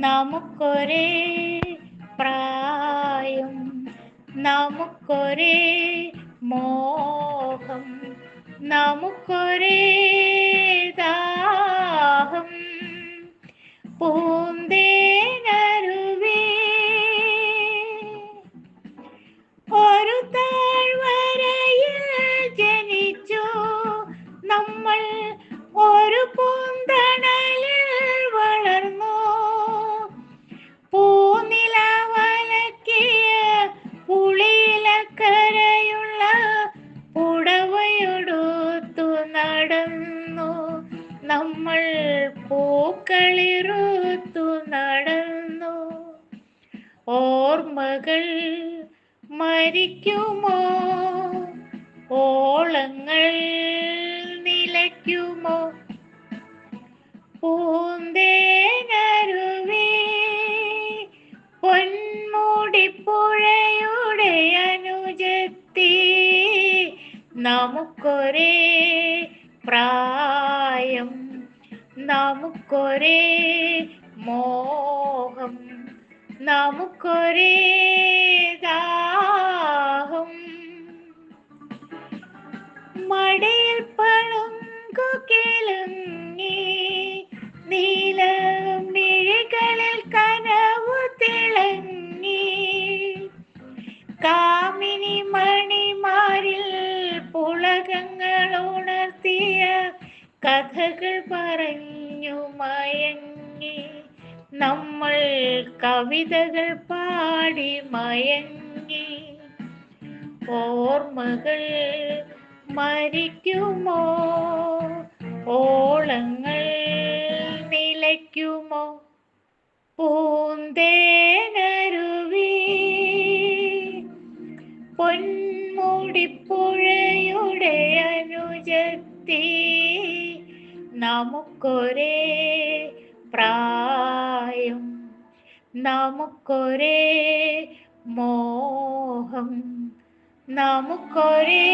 നമുക്കൊരേ പ്രായം നമുക്കൊരേ മോഹം നമുക്കൊരേ ദാഹം. പൂന്തേനരുവേ ഒരു താഴ്വരയിൽ ജനിച്ചു നമ്മൾ ഒരു പൂന്തണലിൽ നമ്മൾ പൂക്കളിറുത്തു നടന്നു. ഓർമ്മകൾ മരിക്കുമോ? ഓളങ്ങൾ നിലയ്ക്കുമോ? പൂന്തേനരുവേ പൊന്മുടിപ്പുഴയുടെ അനുജത്തി നമുക്കൊരേ പ്രായം നമുക്കൊരേ മോഹം നമുക്കൊരേ ദാഹം. മടയിൽ പളുങ്കു കിളുങ്ങി കഥകൾ പറഞ്ഞു മയങ്ങി. നമ്മൾ കവിതകൾ പാടി മയങ്ങി. ഓർമ്മകൾ മരിക്കുമോ? ഓളങ്ങൾ നമുക്കൊരേ പ്രായം നമുക്കൊരേ മോഹം നമുക്കൊരേ